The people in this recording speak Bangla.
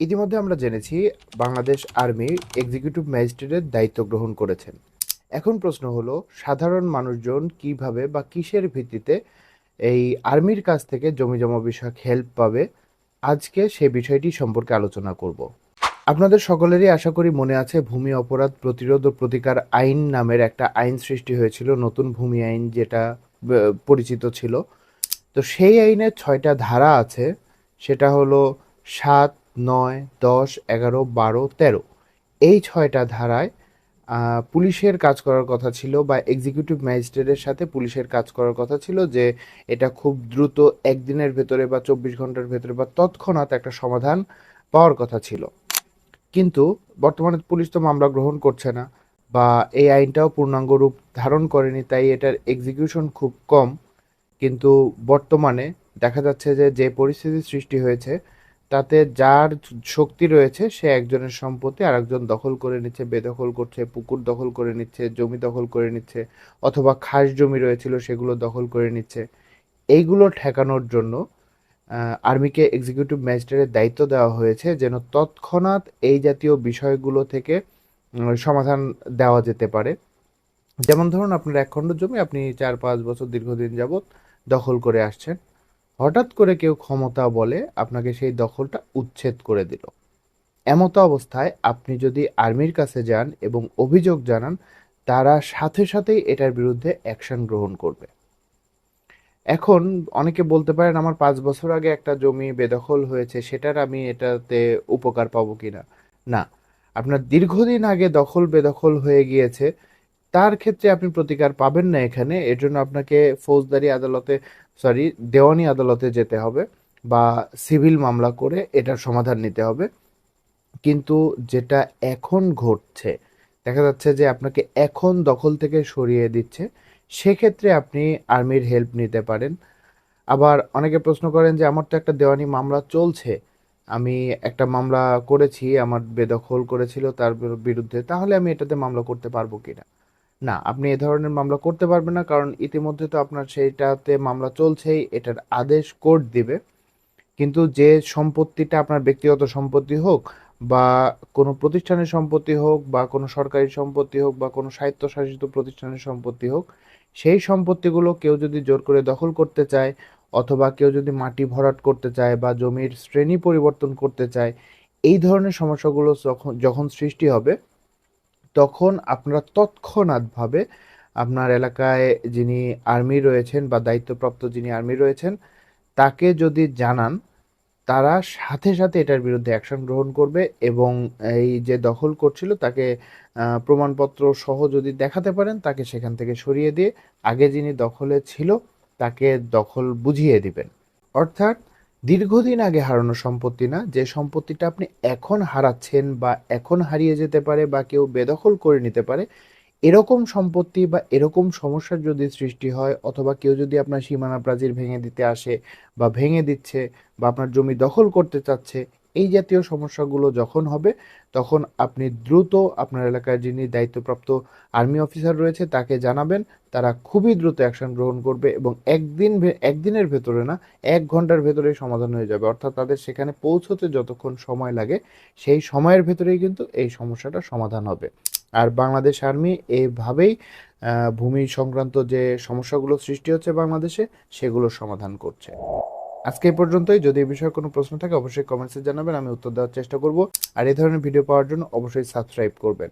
ইতিমধ্যে আমরা জেনেছি বাংলাদেশ আর্মি এক্সিকিউটিভ ম্যাজিস্ট্রেটের দায়িত্ব গ্রহণ করেছেন। এখন প্রশ্ন হলো, সাধারণ মানুষজন কীভাবে বা কিসের ভিত্তিতে এই আর্মির কাছ থেকে জমি জমা বিষয়ক হেল্প পাবে? আজকে সে বিষয়টি সম্পর্কে আলোচনা করব। আপনাদের সকলেরই আশা করি মনে আছে, ভূমি অপরাধ প্রতিরোধ ও প্রতিকার আইন নামের একটা আইন সৃষ্টি হয়েছিল, নতুন ভূমি আইন যেটা পরিচিত ছিল। তো সেই আইনের ছয়টা ধারা আছে। সেটা হলো সাত নয়, দশ, এগারো, বারো, তেরো। এই ছয়টা ধারায় পুলিশের কাজ করার কথা ছিল বা এক্সিকিউটিভ ম্যাজিস্ট্রেটের সাথে পুলিশের কাজ করার কথা ছিল যে এটা খুব দ্রুত একদিনের ভেতরে বা চব্বিশ ঘণ্টার ভেতরে বা তৎক্ষণাৎ একটা সমাধান পাওয়ার কথা ছিল। কিন্তু বর্তমানে পুলিশ তো মামলা গ্রহণ করছে না বা এই আইনটাও পূর্ণাঙ্গ রূপ ধারণ করেনি, তাই এটার এক্সিকিউশন খুব কম। কিন্তু বর্তমানে দেখা যাচ্ছে যে যে পরিস্থিতি সৃষ্টি হয়েছে তাতে যার শক্তি রয়েছে, সে একজনের সম্পত্তি আরেকজন দখল করে নিচ্ছে, বেদখল করছে, পুকুর দখল করে নিচ্ছে, জমি দখল করে নিচ্ছে, অথবা খাস জমি রয়েছিল সেগুলো দখল করে নিচ্ছে। এইগুলো ঠেকানোর জন্য আর্মিকে এক্সিকিউটিভ ম্যাজিস্ট্রেটের দায়িত্ব দেওয়া হয়েছে যেন তৎক্ষণাৎ এই জাতীয় বিষয়গুলো থেকে সমাধান দেওয়া যেতে পারে। যেমন ধরুন, আপনার এক খণ্ড জমি আপনি চার পাঁচ বছর দীর্ঘদিন যাবৎ দখল করে আসছেন। হঠাৎ করে কেউ ক্ষমতা বলে আপনাকে সেই দখলটা উচ্ছেদ করে দিল। এমতো অবস্থায় আপনি যদি আর্মির কাছে যান এবং অভিযোগ জানান, তারা সাথে সাথেই এটার বিরুদ্ধে অ্যাকশন গ্রহণ করবে। এখন অনেকে বলতে পারেন, আমার পাঁচ বছর আগে একটা জমি বেদখল হয়েছে, সেটার আমি এটাতে উপকার পাবো কিনা? না। আপনার দীর্ঘদিন আগে দখল বেদখল হয়ে গিয়েছে তার ক্ষেত্রে আপনি প্রতিকার পাবেন না এখানে। এর জন্য আপনাকে ফৌজদারি আদালতে সরি দেওয়ানি আদালতে যেতে হবে বা সিভিল মামলা করে এটার সমাধান নিতে হবে। কিন্তু যেটা এখন ঘটছে, দেখা যাচ্ছে যে আপনাকে এখন দখল থেকে সরিয়ে দিচ্ছে, সেক্ষেত্রে আপনি আর্মির হেল্প নিতে পারেন। আবার অনেকে প্রশ্ন করেন যে, আমার তো একটা দেওয়ানি মামলা চলছে, আমি একটা মামলা করেছি, আমার বেদখল করেছিল তার বিরুদ্ধে, তাহলে আমি এটাতে মামলা করতে পারব কিনা? না, আপনি এ ধরনের মামলা করতে পারবেন না, কারণ ইতিমধ্যে তো আপনার সেইটাতে মামলা চলছেই, এটার আদেশ কোর্ট দিবে। কিন্তু যে সম্পত্তিটা আপনার ব্যক্তিগত সম্পত্তি হোক বা কোনো প্রতিষ্ঠানের সম্পত্তি হোক বা কোনো সরকারি সম্পত্তি হোক বা কোনো স্বায়ত্তশাসিত প্রতিষ্ঠানের সম্পত্তি হোক, সেই সম্পত্তিগুলো কেউ যদি জোর করে দখল করতে চায় অথবা কেউ যদি মাটি ভরাট করতে চায় বা জমির শ্রেণি পরিবর্তন করতে চায়, এই ধরনের সমস্যাগুলো যখন যখন সৃষ্টি হবে তখন আপনারা তৎক্ষণাৎভাবে আপনার এলাকায় যিনি আর্মি রয়েছেন বা দায়িত্বপ্রাপ্ত যিনি আর্মি রয়েছেন, তাকে যদি জানান, তারা সাথে সাথে এটার বিরুদ্ধে অ্যাকশন গ্রহণ করবে এবং এই যে দখল করছিল তাকে প্রমাণপত্র সহ যদি দেখাতে পারেন, তাকে সেখান থেকে সরিয়ে দিয়ে আগে যিনি দখলে ছিল তাকে দখল বুঝিয়ে দিবেন। অর্থাৎ দীর্ঘদিন আগে হারানো সম্পত্তি না, যে সম্পত্তিটা আপনি এখন হারাচ্ছেন বা এখন হারিয়ে যেতে পারে বা কেউ বেদখল করে নিতে পারে, এরকম সম্পত্তি বা এরকম সমস্যার যদি সৃষ্টি হয় অথবা কেউ যদি আপনার সীমানা প্রাচীর ভেঙে দিতে আসে বা ভেঙে দিচ্ছে বা আপনার জমি দখল করতে চাচ্ছে এই জাতীয় সমস্যাগুলো যখন হবে তখন আপনি দ্রুত আপনার এলাকায় যিনি দায়িত্বপ্রাপ্ত আর্মি অফিসার রয়েছে তাকে জানাবেন। তারা খুবই দ্রুত অ্যাকশন গ্রহণ করবে এবং একদিন একদিনের ভেতরে না এক ঘণ্টার ভেতরে সমাধান হয়ে যাবে। অর্থাৎ তাদের সেখানে পৌঁছতে যতক্ষণ সময় লাগে সেই সময়ের ভেতরেই কিন্তু এই সমস্যাটা সমাধান হবে। আর বাংলাদেশ আর্মি এইভাবেই আহ, ভূমি সংক্রান্ত যে সমস্যাগুলো সৃষ্টি হচ্ছে বাংলাদেশে সেগুলোর সমাধান করছে। আজকে এই পর্যন্তই। যদি এই বিষয়ে কোনো প্রশ্ন থাকে, অবশ্যই কমেন্টসে জানাবেন, আমি উত্তর দেওয়ার চেষ্টা করব। আর এই ধরনের ভিডিও পাওয়ার জন্য অবশ্যই সাবস্ক্রাইব করবেন।